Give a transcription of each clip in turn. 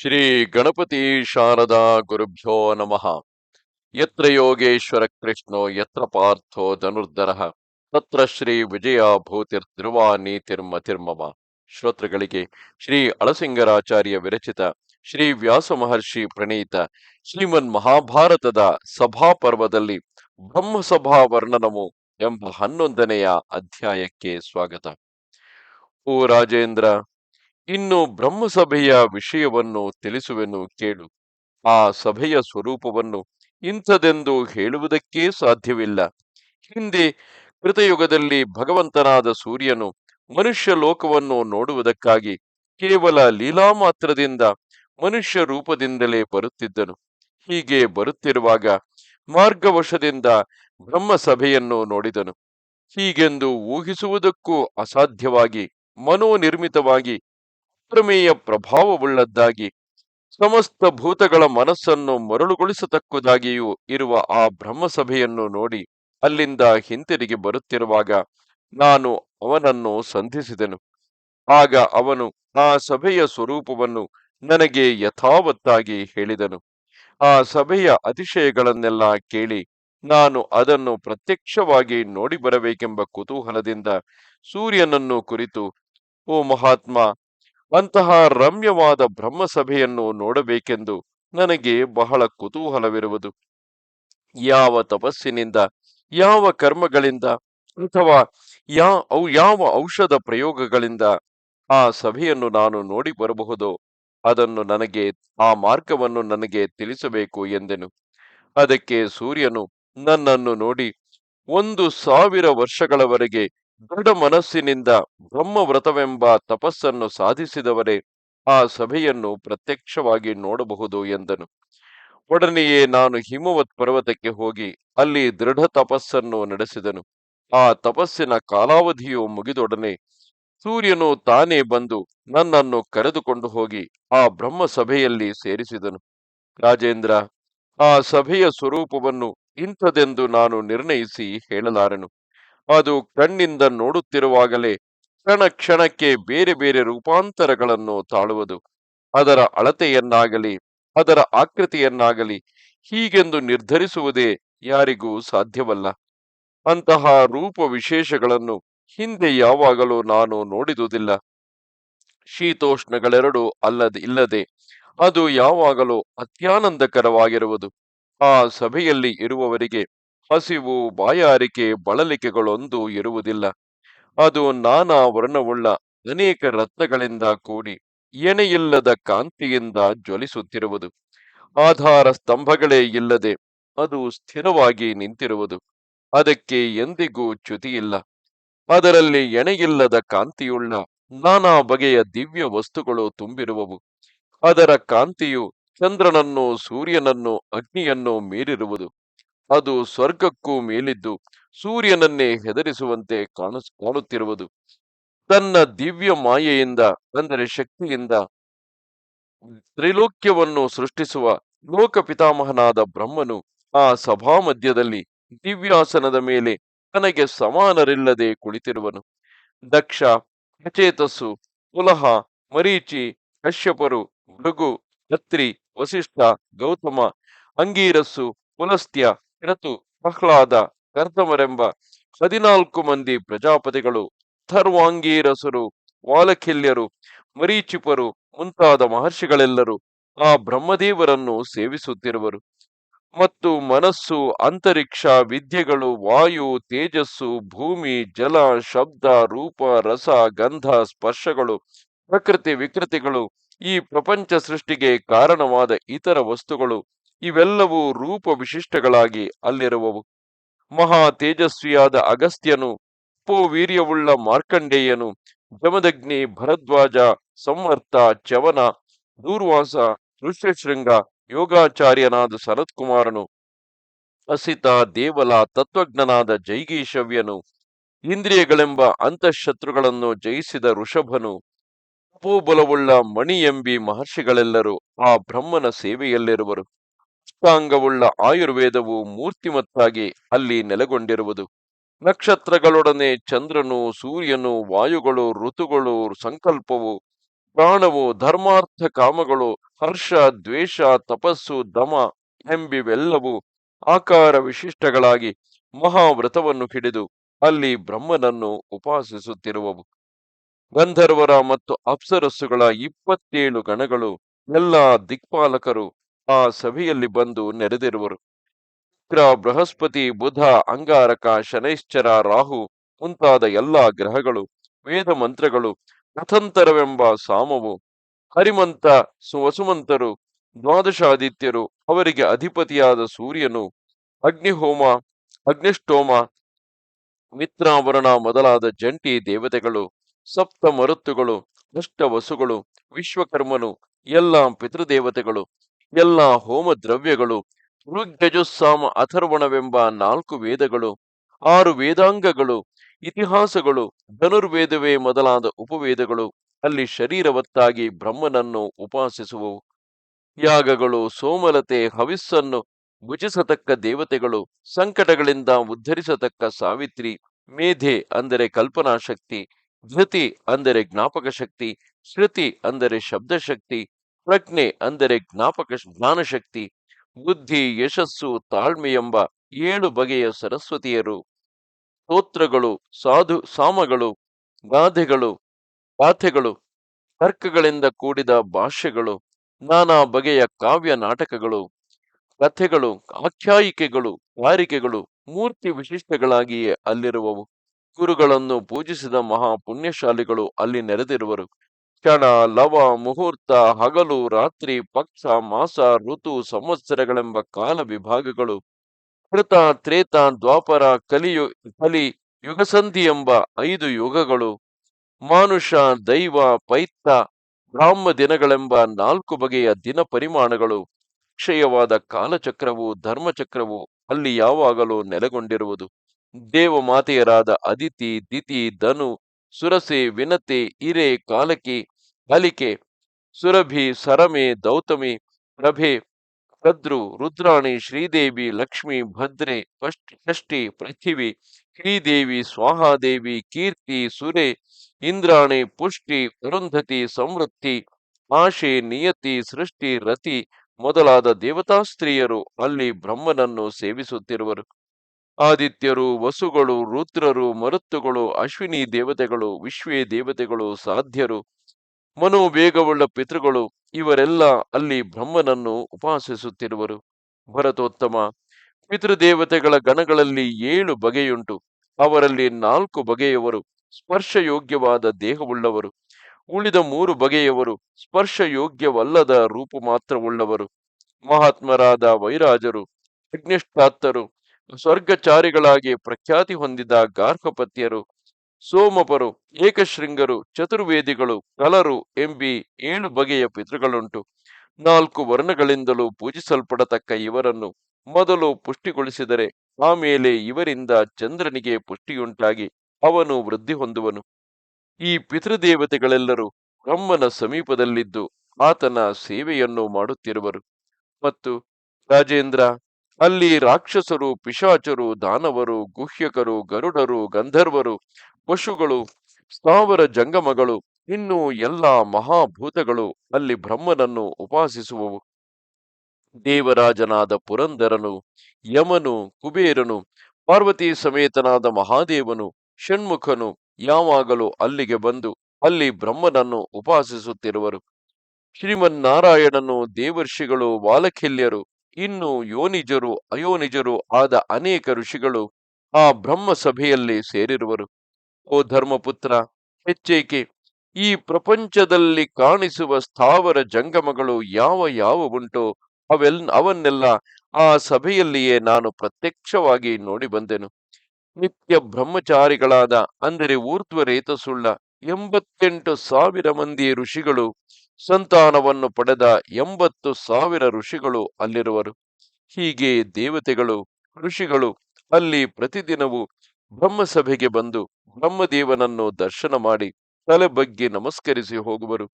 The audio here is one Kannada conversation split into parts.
ಶ್ರೀ ಗಣಪತಿ ಶಾರದಾ ಗುರುಭ್ಯೋ ನಮಃ. ಯತ್ರ ಯೋಗೇಶ್ವರ ಕೃಷ್ಣೋ, ಯತ್ರ ಪಾರ್ಥೋ ಧನುರ್ಧರ, ತತ್ರ ಶ್ರೀ ವಿಜಯ ಭೂತಿರ್ ಧ್ರುವ ನೀತಿರ್ಮತಿರ್ಮಮ ಶ್ರೋತೃಗಳಿಗೆ ಶ್ರೀ ಅಳಸಿಂಗರಾಚಾರ್ಯ ವಿರಚಿತ ಶ್ರೀ ವ್ಯಾಸ ಮಹರ್ಷಿ ಪ್ರಣೀತ ಶ್ರೀಮನ್ ಮಹಾಭಾರತದ ಸಭಾ ಪರ್ವದಲ್ಲಿ ಬ್ರಹ್ಮಸಭಾ ವರ್ಣನವು ಎಂಬ ಹನ್ನೊಂದನೆಯ ಅಧ್ಯಾಯಕ್ಕೆ ಸ್ವಾಗತ. ಓ ರಾಜೇಂದ್ರ ಇನ್ನು ಬ್ರಹ್ಮಸಭೆಯ ವಿಷಯವನ್ನು ತಿಳಿಸುವೆನು ಕೇಳು. ಆ ಸಭೆಯ ಸ್ವರೂಪವನ್ನು ಇಂಥದೆಂದು ಹೇಳುವುದಕ್ಕೇ ಸಾಧ್ಯವಿಲ್ಲ. ಹಿಂದೆ ಕೃತಯುಗದಲ್ಲಿ ಭಗವಂತನಾದ ಸೂರ್ಯನು ಮನುಷ್ಯ ಲೋಕವನ್ನು ನೋಡುವುದಕ್ಕಾಗಿ ಕೇವಲ ಲೀಲಾ ಮಾತ್ರದಿಂದ ಮನುಷ್ಯ ರೂಪದಿಂದಲೇ ಬರುತ್ತಿದ್ದನು. ಹೀಗೆ ಬರುತ್ತಿರುವಾಗ ಮಾರ್ಗವಶದಿಂದ ಬ್ರಹ್ಮಸಭೆಯನ್ನು ನೋಡಿದನು. ಹೀಗೆಂದು ಊಹಿಸುವುದಕ್ಕೂ ಅಸಾಧ್ಯವಾಗಿ ಮನೋನಿರ್ಮಿತವಾಗಿ ಅಪ್ರಮೇಯ ಪ್ರಭಾವವುಳ್ಳದ್ದಾಗಿ, ಸಮಸ್ತ ಭೂತಗಳ ಮನಸ್ಸನ್ನು ಮರಳುಗೊಳಿಸತಕ್ಕುದಾಗಿಯೂ ಇರುವ ಆ ಬ್ರಹ್ಮಸಭೆಯನ್ನು ನೋಡಿ ಅಲ್ಲಿಂದ ಹಿಂತಿರುಗಿ ಬರುತ್ತಿರುವಾಗ ನಾನು ಅವನನ್ನು ಸಂಧಿಸಿದೆನು. ಆಗ ಅವನು ಆ ಸಭೆಯ ಸ್ವರೂಪವನ್ನು ನನಗೆ ಯಥಾವತ್ತಾಗಿ ಹೇಳಿದನು. ಆ ಸಭೆಯ ಅತಿಶಯಗಳನ್ನೆಲ್ಲ ಕೇಳಿ ನಾನು ಅದನ್ನು ಪ್ರತ್ಯಕ್ಷವಾಗಿ ನೋಡಿ ಬರಬೇಕೆಂಬ ಕುತೂಹಲದಿಂದ ಸೂರ್ಯನನ್ನು ಕುರಿತು, ಓ ಮಹಾತ್ಮ ಅಂತಹ ರಮ್ಯವಾದ ಬ್ರಹ್ಮಸಭೆಯನ್ನು ನೋಡಬೇಕೆಂದು ನನಗೆ ಬಹಳ ಕುತೂಹಲವಿರುವುದು. ಯಾವ ತಪಸ್ಸಿನಿಂದ, ಯಾವ ಕರ್ಮಗಳಿಂದ ಅಥವಾ ಯಾ ಯಾವ ಔಷಧ ಪ್ರಯೋಗಗಳಿಂದ ಆ ಸಭೆಯನ್ನು ನಾನು ನೋಡಿ ಬರಬಹುದೋ, ಅದನ್ನು ನನಗೆ, ಆ ಮಾರ್ಗವನ್ನು ನನಗೆ ತಿಳಿಸಬೇಕು ಎಂದೆನು. ಅದಕ್ಕೆ ಸೂರ್ಯನು ನನ್ನನ್ನು ನೋಡಿ ಒಂದು ಸಾವಿರ ವರ್ಷಗಳವರೆಗೆ ದೃಢ ಮನಸ್ಸಿನಿಂದ ಬ್ರಹ್ಮವ್ರತವೆಂಬ ತಪಸ್ಸನ್ನು ಸಾಧಿಸಿದವರೇ ಆ ಸಭೆಯನ್ನು ಪ್ರತ್ಯಕ್ಷವಾಗಿ ನೋಡಬಹುದು ಎಂದನು. ಒಡನೆಯೇ ನಾನು ಹಿಮವತ್ ಪರ್ವತಕ್ಕೆ ಹೋಗಿ ಅಲ್ಲಿ ದೃಢ ತಪಸ್ಸನ್ನು ನಡೆಸಿದನು. ಆ ತಪಸ್ಸಿನ ಕಾಲಾವಧಿಯು ಮುಗಿದೊಡನೆ ಸೂರ್ಯನು ತಾನೇ ಬಂದು ನನ್ನನ್ನು ಕರೆದುಕೊಂಡು ಹೋಗಿ ಆ ಬ್ರಹ್ಮ ಸಭೆಯಲ್ಲಿ ಸೇರಿಸಿದನು. ರಾಜೇಂದ್ರ, ಆ ಸಭೆಯ ಸ್ವರೂಪವನ್ನು ಇಂಥದೆಂದು ನಾನು ನಿರ್ಣಯಿಸಿ ಹೇಳಲಾರೆನು. ಅದು ಕಣ್ಣಿಂದ ನೋಡುತ್ತಿರುವಾಗಲೇ ಕ್ಷಣ ಕ್ಷಣಕ್ಕೆ ಬೇರೆ ಬೇರೆ ರೂಪಾಂತರಗಳನ್ನು ತಾಳುವುದು. ಅದರ ಅಳತೆಯನ್ನಾಗಲಿ, ಅದರ ಆಕೃತಿಯನ್ನಾಗಲಿ ಹೀಗೆಂದು ನಿರ್ಧರಿಸುವುದೇ ಯಾರಿಗೂ ಸಾಧ್ಯವಲ್ಲ. ಅಂತಹ ರೂಪ ವಿಶೇಷಗಳನ್ನು ಹಿಂದೆ ಯಾವಾಗಲೂ ನಾನು ನೋಡಿದುದಿಲ್ಲ. ಶೀತೋಷ್ಣಗಳೆರಡು ಅಲ್ಲದ, ಇಲ್ಲದೆ ಅದು ಯಾವಾಗಲೂ ಅತ್ಯಾನಂದಕರವಾಗಿರುವುದು. ಆ ಸಭೆಯಲ್ಲಿ ಇರುವವರಿಗೆ ಹಸಿವು, ಬಾಯಾರಿಕೆ, ಬಳಲಿಕೆಗಳೊಂದು ಇರುವುದಿಲ್ಲ. ಅದು ನಾನಾ ವರ್ಣವುಳ್ಳ ಅನೇಕ ರತ್ನಗಳಿಂದ ಕೂಡಿ ಎಣೆಯಿಲ್ಲದ ಕಾಂತಿಯಿಂದ ಜ್ವಲಿಸುತ್ತಿರುವುದು. ಆಧಾರ ಸ್ತಂಭಗಳೇ ಇಲ್ಲದೆ ಅದು ಸ್ಥಿರವಾಗಿ ನಿಂತಿರುವುದು. ಅದಕ್ಕೆ ಎಂದಿಗೂ ಚ್ಯುತಿಯಿಲ್ಲ. ಅದರಲ್ಲಿ ಎಣೆಯಿಲ್ಲದ ಕಾಂತಿಯುಳ್ಳ ನಾನಾ ಬಗೆಯ ದಿವ್ಯ ವಸ್ತುಗಳು ತುಂಬಿರುವವು. ಅದರ ಕಾಂತಿಯು ಚಂದ್ರನನ್ನು ಸೂರ್ಯನನ್ನು ಅಗ್ನಿಯನ್ನು ಮೀರಿರುವುದು. ಅದು ಸ್ವರ್ಗಕ್ಕೂ ಮೇಲಿದ್ದು ಸೂರ್ಯನನ್ನೇ ಹೆದರಿಸುವಂತೆ ಕಾಣು, ಕಾಣುತ್ತಿರುವುದು. ತನ್ನ ದಿವ್ಯ ಮಾಯೆಯಿಂದ ಅಂದರೆ ಶಕ್ತಿಯಿಂದ ತ್ರಿಲೋಕ್ಯವನ್ನು ಸೃಷ್ಟಿಸುವ ಲೋಕ ಪಿತಾಮಹನಾದ ಬ್ರಹ್ಮನು ಆ ಸಭಾ ಮಧ್ಯದಲ್ಲಿ ದಿವ್ಯಾಸನದ ಮೇಲೆ ತನಗೆ ಸಮಾನರಿಲ್ಲದೆ ಕುಳಿತಿರುವನು. ದಕ್ಷ, ಅಚೇತಸ್ಸು, ಕುಲಹ, ಮರೀಚಿ, ಕಶ್ಯಪರು, ಭೃಗು ಅತ್ರಿ ವಸಿಷ್ಠ, ಗೌತಮ, ಅಂಗೀರಸ್ಸು ಪುಲಸ್ತ್ಯ ಕ್ರತು ಪ್ರಹ್ಲಾದ ಕರ್ದಮರೆಂಬ ಹದಿನಾಲ್ಕು ಮಂದಿ ಪ್ರಜಾಪತಿಗಳು, ಥರ್ವಾಂಗೀರಸರು ವಾಲಖಿಲ್ಯರು ಮರೀಚಿಪರು ಮುಂತಾದ ಮಹರ್ಷಿಗಳೆಲ್ಲರೂ ಆ ಬ್ರಹ್ಮದೇವರನ್ನು ಸೇವಿಸುತ್ತಿರುವರು. ಮತ್ತು ಮನಸ್ಸು, ಅಂತರಿಕ್ಷ, ವಿದ್ಯೆಗಳು, ವಾಯು, ತೇಜಸ್ಸು, ಭೂಮಿ, ಜಲ, ಶಬ್ದ, ರೂಪ, ರಸ, ಗಂಧ, ಸ್ಪರ್ಶಗಳು, ಪ್ರಕೃತಿ ವಿಕೃತಿಗಳು ಈ ಪ್ರಪಂಚ ಸೃಷ್ಟಿಗೆ ಕಾರಣವಾದ ಇತರ ವಸ್ತುಗಳು. ಇವೆಲ್ಲವೂ ರೂಪ ವಿಶಿಷ್ಟಗಳಾಗಿ ಅಲ್ಲಿರುವವು. ಮಹಾ ತೇಜಸ್ವಿಯಾದ ಅಗಸ್ತ್ಯನು ವೀರ್ಯವುಳ್ಳ ಮಾರ್ಕಂಡೇಯನು, ಜಮದಗ್ನಿ, ಭರದ್ವಾಜ, ಸಂವರ್ತ ಚವನ ದೂರ್ವಾಸ, ಋಷ್ಯಶೃಂಗ, ಯೋಗಾಚಾರ್ಯನಾದ ಸನತ್ಕುಮಾರನು, ಅಸಿತ, ದೇವಲ, ತತ್ವಜ್ಞನಾದ ಜೈಗೀಶವ್ಯನು, ಇಂದ್ರಿಯಗಳೆಂಬ ಅಂತಃಶತ್ರುಗಳನ್ನು ಜಯಿಸಿದ ಋಷಭನು, ಅಪೋಬಲವುಳ್ಳ ಮಣಿ ಎಂಬಿ ಮಹರ್ಷಿಗಳೆಲ್ಲರೂ ಆ ಬ್ರಹ್ಮನ ಸೇವೆಯಲ್ಲಿರುವರು. ಅಷ್ಟಾಂಗವುಳ್ಳ ಆಯುರ್ವೇದವು ಮೂರ್ತಿಮತ್ತಾಗಿ ಅಲ್ಲಿ ನೆಲೆಗೊಂಡಿರುವುದು. ನಕ್ಷತ್ರಗಳೊಡನೆ ಚಂದ್ರನು, ಸೂರ್ಯನು, ವಾಯುಗಳು, ಋತುಗಳು, ಸಂಕಲ್ಪವು, ಪ್ರಾಣವು, ಧರ್ಮಾರ್ಥ ಕಾಮಗಳು, ಹರ್ಷ, ದ್ವೇಷ, ತಪಸ್ಸು, ದಮ ಎಂಬಿವೆಲ್ಲವೂ ಆಕಾರ ವಿಶಿಷ್ಟಗಳಾಗಿ ಮಹಾವ್ರತವನ್ನು ಹಿಡಿದು ಅಲ್ಲಿ ಬ್ರಹ್ಮನನ್ನು ಉಪಾಸಿಸುತ್ತಿರುವವು. ಗಂಧರ್ವರ ಮತ್ತು ಅಪ್ಸರಸ್ಸುಗಳ ಇಪ್ಪತ್ತೇಳು ಗಣಗಳು ಎಲ್ಲ ದಿಕ್ಪಾಲಕರು ಆ ಸಭೆಯಲ್ಲಿ ಬಂದು ನೆರೆದಿರುವರು. ಶುಕ್ರ, ಬೃಹಸ್ಪತಿ, ಬುಧ, ಅಂಗಾರಕ, ಶನೈಶ್ಚರ, ರಾಹು ಮುಂತಾದ ಎಲ್ಲಾ ಗ್ರಹಗಳು, ವೇದ ಮಂತ್ರಗಳು ಕಥಂತರವೆಂಬ ಸಾಮವು, ಹರಿಮಂತ ವಸುಮಂತರು ದ್ವಾದಶಾದಿತ್ಯರು, ಅವರಿಗೆ ಅಧಿಪತಿಯಾದ ಸೂರ್ಯನು, ಅಗ್ನಿಹೋಮ, ಅಗ್ನಿಷ್ಠೋಮ, ಮಿತ್ರಾವರಣ ಮೊದಲಾದ ಜಂಟಿ ದೇವತೆಗಳು ಸಪ್ತ ಮರುತ್ತುಗಳು ಅಷ್ಟ ವಸುಗಳು ವಿಶ್ವಕರ್ಮನು, ಎಲ್ಲ ಪಿತೃದೇವತೆಗಳು ಎಲ್ಲ ಹೋಮ ದ್ರವ್ಯಗಳು ಋಗ್ಯಜುಸ್ಸಾಮ ಅಥರ್ವಣವೆಂಬ ನಾಲ್ಕು ವೇದಗಳು, ಆರು ವೇದಾಂಗಗಳು, ಇತಿಹಾಸಗಳು, ಧನುರ್ವೇದವೇ ಮೊದಲಾದ ಉಪವೇದಗಳು, ಅಲ್ಲಿ ಶರೀರವತ್ತಾಗಿ ಬ್ರಹ್ಮನನ್ನು ಉಪಾಸಿಸುವವು. ಯಾಗಗಳು, ಸೋಮಲತೆ, ಹವಿಸ್ಸನ್ನು ಭುಜಿಸತಕ್ಕ ದೇವತೆಗಳು, ಸಂಕಟಗಳಿಂದ ಉದ್ಧರಿಸತಕ್ಕ ಸಾವಿತ್ರಿ, ಮೇಧೆ ಅಂದರೆ ಕಲ್ಪನಾ ಶಕ್ತಿ ಧೃತಿ ಅಂದರೆ ಜ್ಞಾಪಕ ಶಕ್ತಿ ಶ್ರುತಿ ಅಂದರೆ ಶಬ್ದ ಶಕ್ತಿ ಪ್ರಜ್ಞೆ ಅಂದರೆ ಜ್ಞಾಪಕ ಜ್ಞಾನಶಕ್ತಿ, ಬುದ್ಧಿ, ಯಶಸ್ಸು, ತಾಳ್ಮೆ ಎಂಬ ಏಳು ಬಗೆಯ ಸರಸ್ವತಿಯರು. ಸ್ತೋತ್ರಗಳು, ಸಾಧು, ಸಾಮಗಳು ಗಾಧೆಗಳು ಗಾಥೆಗಳು ತರ್ಕಗಳಿಂದ ಕೂಡಿದ ಭಾಷೆಗಳು ನಾನಾ ಬಗೆಯ ಕಾವ್ಯ ನಾಟಕಗಳು, ಕಥೆಗಳು, ಆಖ್ಯಾಯಿಕೆಗಳು ವಾರಿಕೆಗಳು ಮೂರ್ತಿ ವಿಶಿಷ್ಟಗಳಾಗಿಯೇ ಅಲ್ಲಿರುವವು. ಗುರುಗಳನ್ನು ಪೂಜಿಸಿದ ಮಹಾ ಪುಣ್ಯಶಾಲಿಗಳು ಅಲ್ಲಿ ನೆರೆದಿರುವರು. ಕ್ಷಣ, ಲವ, ಮುಹೂರ್ತ, ಹಗಲು, ರಾತ್ರಿ, ಪಕ್ಷ, ಮಾಸ, ಋತು, ಸಂವತ್ಸರಗಳೆಂಬ ಕಾಲ ವಿಭಾಗಗಳು. ಕೃತ, ತ್ರೇತ, ದ್ವಾಪರ, ಕಲಿಯು, ಕಲಿ, ಯುಗಸಂಧಿ ಎಂಬ ಐದು ಯುಗಗಳು. ಮಾನುಷ, ದೈವ ಪೈತ್ತ ಬ್ರಾಹ್ಮ ದಿನಗಳೆಂಬ ನಾಲ್ಕು ಬಗೆಯ ದಿನ ಪರಿಮಾಣಗಳು. ಕ್ಷಯವಾದ ಕಾಲಚಕ್ರವು, ಧರ್ಮಚಕ್ರವು ಅಲ್ಲಿ ಯಾವಾಗಲೂ ನೆಲೆಗೊಂಡಿರುವುದು. ದೇವಮಾತೆಯರಾದ ಅದಿತಿ, ದಿತಿ, ಧನು ಸುರಸೆ, ವಿನತೆ, ಇರೆ, ಕಾಲಕಿ ಕಲಿಕೆ ಸುರಭಿ, ಸರಮೆ, ದೌತಮಿ, ಪ್ರಭೆ ಕದ್ರು ರುದ್ರಾಣಿ, ಶ್ರೀದೇವಿ, ಲಕ್ಷ್ಮಿ, ಭದ್ರೆ ಷಷ್ಠಿ, ಪೃಥಿವಿ, ಶ್ರೀದೇವಿ, ಸ್ವಾಹಾದೇವಿ, ಕೀರ್ತಿ, ಸುರೆ, ಇಂದ್ರಾಣಿ, ಪುಷ್ಟಿ, ಅರುಂಧತಿ, ಸಮೃದ್ಧಿ, ಆಶೆ, ನಿಯತಿ, ಸೃಷ್ಟಿ, ರತಿ ಮೊದಲಾದ ದೇವತಾ ಸ್ತ್ರೀಯರು ಅಲ್ಲಿ ಬ್ರಹ್ಮನನ್ನು ಸೇವಿಸುತ್ತಿರುವರು. ಆದಿತ್ಯರು, ವಸುಗಳು, ರುದ್ರರು, ಮರುತ್ತುಗಳು, ಅಶ್ವಿನಿ ದೇವತೆಗಳು, ವಿಶ್ವೇ ದೇವತೆಗಳು, ಸಾಧ್ಯರು, ಮನೋವೇಗವುಳ್ಳ ಪಿತೃಗಳು, ಇವರೆಲ್ಲ ಅಲ್ಲಿ ಬ್ರಹ್ಮನನ್ನು ಉಪಾಸಿಸುತ್ತಿರುವರು. ಭರತೋತ್ತಮ, ಪಿತೃದೇವತೆಗಳ ಗಣಗಳಲ್ಲಿ ಏಳು ಬಗೆಯುಂಟು. ಅವರಲ್ಲಿ ನಾಲ್ಕು ಬಗೆಯವರು ಸ್ಪರ್ಶಯೋಗ್ಯವಾದ ದೇಹವುಳ್ಳವರು. ಉಳಿದ ಮೂರು ಬಗೆಯವರು ಸ್ಪರ್ಶಯೋಗ್ಯವಲ್ಲದ ರೂಪು ಮಾತ್ರವುಳ್ಳವರು ಮಹಾತ್ಮರಾದ ವೈರಾಜರು ಯಜ್ಞಷ್ಟಾತ್ತರು ಸ್ವರ್ಗಚಾರಿಗಳಾಗಿ ಪ್ರಖ್ಯಾತಿ ಹೊಂದಿದ ಗಾರ್ಹಪತ್ಯರು, ಸೋಮಪರು, ಏಕಶೃಂಗರು, ಚತುರ್ವೇದಿಗಳು, ಕಲರು ಎಂಬಿ ಏಳು ಬಗೆಯ ಪಿತೃಗಳುಂಟು. ನಾಲ್ಕು ವರ್ಣಗಳಿಂದಲೂ ಪೂಜಿಸಲ್ಪಡತಕ್ಕ ಇವರನ್ನು ಮೊದಲು ಪುಷ್ಟಿಗೊಳಿಸಿದರೆ ಆಮೇಲೆ ಇವರಿಂದ ಚಂದ್ರನಿಗೆ ಪುಷ್ಟಿಯುಂಟಾಗಿ ಅವನು ವೃದ್ಧಿ ಹೊಂದುವನು. ಈ ಪಿತೃದೇವತೆಗಳೆಲ್ಲರೂ ಬ್ರಹ್ಮನ ಸಮೀಪದಲ್ಲಿದ್ದು ಆತನ ಸೇವೆಯನ್ನು ಮಾಡುತ್ತಿರುವರು. ಮತ್ತು ರಾಜೇಂದ್ರ ಅಲ್ಲಿ ರಾಕ್ಷಸರು, ಪಿಶಾಚರು, ದಾನವರು, ಗುಹ್ಯಕರು, ಗರುಡರು, ಗಂಧರ್ವರು, ಪಶುಗಳು, ಸ್ಥಾವರ ಜಂಗಮಗಳು, ಇನ್ನು ಎಲ್ಲ ಮಹಾಭೂತಗಳು ಅಲ್ಲಿ ಬ್ರಹ್ಮನನ್ನು ಉಪಾಸಿಸುವವು. ದೇವರಾಜನಾದ ಪುರಂದರನು, ಯಮನು, ಕುಬೇರನು, ಪಾರ್ವತಿ ಸಮೇತನಾದ ಮಹಾದೇವನು, ಷಣ್ಮುಖನು ಯಾವಾಗಲೂ ಅಲ್ಲಿಗೆ ಬಂದು ಅಲ್ಲಿ ಬ್ರಹ್ಮನನ್ನು ಉಪಾಸಿಸುತ್ತಿರುವರು. ಶ್ರೀಮನ್ನಾರಾಯಣನು ದೇವರ್ಷಿಗಳು ವಾಲಖಿಲ್ಯರು ಇನ್ನು ಯೋನಿಜರು, ಅಯೋನಿಜರು ಆದ ಅನೇಕ ಋಷಿಗಳು ಆ ಬ್ರಹ್ಮ ಸಭೆಯಲ್ಲಿ ಸೇರಿರುವರು. ಓ ಧರ್ಮಪುತ್ರ, ಹೆಚ್ಚೇಕೆ, ಈ ಪ್ರಪಂಚದಲ್ಲಿ ಕಾಣಿಸುವ ಸ್ಥಾವರ ಜಂಗಮಗಳು ಯಾವ ಯಾವ ಉಂಟೋ? ಅವೆಲ್, ಅವನ್ನೆಲ್ಲ ಆ ಸಭೆಯಲ್ಲಿಯೇ ನಾನು ಪ್ರತ್ಯಕ್ಷವಾಗಿ ನೋಡಿ ಬಂದೆನು. ನಿತ್ಯ ಬ್ರಹ್ಮಚಾರಿಗಳಾದ ಅಂದರೆ ಊರ್ಧ್ವ ರೇತಸುಳ್ಳ ಎಂಬತ್ತೆಂಟು ಸಾವಿರ ಮಂದಿ ಋಷಿಗಳು ಸಂತಾನವನ್ನು ಪಡೆದ ಎಂಬತ್ತು ಸಾವಿರ ಋಷಿಗಳು ಅಲ್ಲಿರುವರು. ಹೀಗೆ ದೇವತೆಗಳು, ಋಷಿಗಳು ಅಲ್ಲಿ ಪ್ರತಿದಿನವೂ ಬ್ರಹ್ಮಸಭೆಗೆ ಬಂದು ಬ್ರಹ್ಮದೇವನನ್ನು ದರ್ಶನ ಮಾಡಿ ತಲೆ ಬಗ್ಗೆ ನಮಸ್ಕರಿಸಿ ಹೋಗುವರು.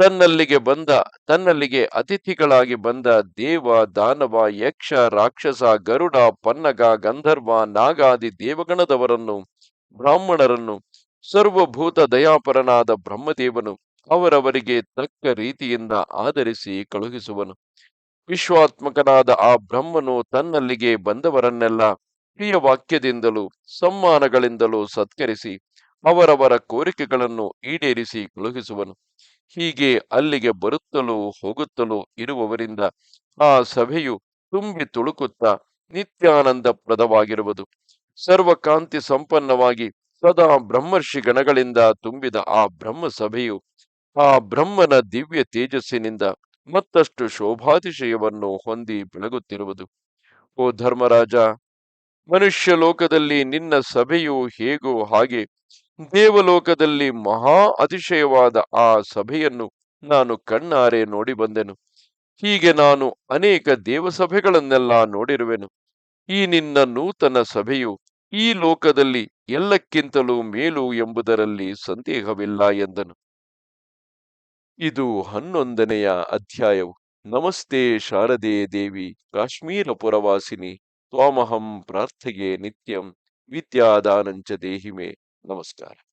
ತನ್ನಲ್ಲಿಗೆ ಬಂದ, ತನ್ನಲ್ಲಿಗೆ ಅತಿಥಿಗಳಾಗಿ ಬಂದ ದೇವ, ದಾನವ, ಯಕ್ಷ, ರಾಕ್ಷಸ, ಗರುಡ, ಪನ್ನಗ, ಗಂಧರ್ವ, ನಾಗಾದಿ ದೇವಗಣದವರನ್ನು ಬ್ರಾಹ್ಮಣರನ್ನು ಸರ್ವಭೂತ ದಯಾಪರನಾದ ಬ್ರಹ್ಮದೇವನು ಅವರವರಿಗೆ ತಕ್ಕ ರೀತಿಯಿಂದ ಆಧರಿಸಿ ಕಳುಹಿಸುವನು. ವಿಶ್ವಾತ್ಮಕನಾದ ಆ ಬ್ರಹ್ಮನು ತನ್ನಲ್ಲಿಗೆ ಬಂದವರನ್ನೆಲ್ಲ ಪ್ರಿಯ ವಾಕ್ಯದಿಂದಲೂ ಸಮ್ಮಾನಗಳಿಂದಲೂ ಸತ್ಕರಿಸಿ ಅವರವರ ಕೋರಿಕೆಗಳನ್ನು ಈಡೇರಿಸಿ ಕಳುಹಿಸುವನು. ಹೀಗೆ ಅಲ್ಲಿಗೆ ಬರುತ್ತಲೂ ಹೋಗುತ್ತಲೂ ಇರುವವರಿಂದ ಆ ಸಭೆಯು ತುಂಬಿ ತುಳುಕುತ್ತಾ ನಿತ್ಯಾನಂದಪ್ರದವಾಗಿರುವುದು. ಸರ್ವಕಾಂತಿ ಸಂಪನ್ನವಾಗಿ ಸದಾ ಬ್ರಹ್ಮರ್ಷಿ ಗಣಗಳಿಂದ ತುಂಬಿದ ಆ ಬ್ರಹ್ಮ ಸಭೆಯು ಆ ಬ್ರಹ್ಮನ ದಿವ್ಯ ತೇಜಸ್ಸಿನಿಂದ ಮತ್ತಷ್ಟು ಶೋಭಾತಿಶಯವನ್ನು ಹೊಂದಿ ಬೆಳಗುತ್ತಿರುವುದು. ಓ ಧರ್ಮರಾಜ, ಮನುಷ್ಯ ಲೋಕದಲ್ಲಿ ನಿನ್ನ ಸಭೆಯು ಹೇಗೋ ಹಾಗೆ ದೇವಲೋಕದಲ್ಲಿ ಮಹಾ ಅತಿಶಯವಾದ ಆ ಸಭೆಯನ್ನು ನಾನು ಕಣ್ಣಾರೆ ನೋಡಿ ಬಂದೆನು. ಹೀಗೆ ನಾನು ಅನೇಕ ದೇವಸಭೆಗಳನ್ನೆಲ್ಲ ನೋಡಿರುವೆನು. ಈ ನಿನ್ನ ನೂತನ ಸಭೆಯು ಈ ಲೋಕದಲ್ಲಿ ಎಲ್ಲಕ್ಕಿಂತಲೂ ಮೇಲು ಎಂಬುದರಲ್ಲಿ ಸಂದೇಹವಿಲ್ಲ ಎಂದನು. ಇದು ಹನ್ನೊಂದನೆಯ ಅಧ್ಯಾಯವು. ನಮಸ್ತೆ ಶಾರದೆ ದೇವಿ ಕಾಶ್ಮೀರ ಪುರವಾಸಿನಿ ತ್ವಾಮಹಂ ಪ್ರಾರ್ಥೆಗೆ ನಿತ್ಯಂ ವಿದ್ಯಾದಾನಂಚ ದೇಹಿಮೆ. ನಮಸ್ಕಾರ.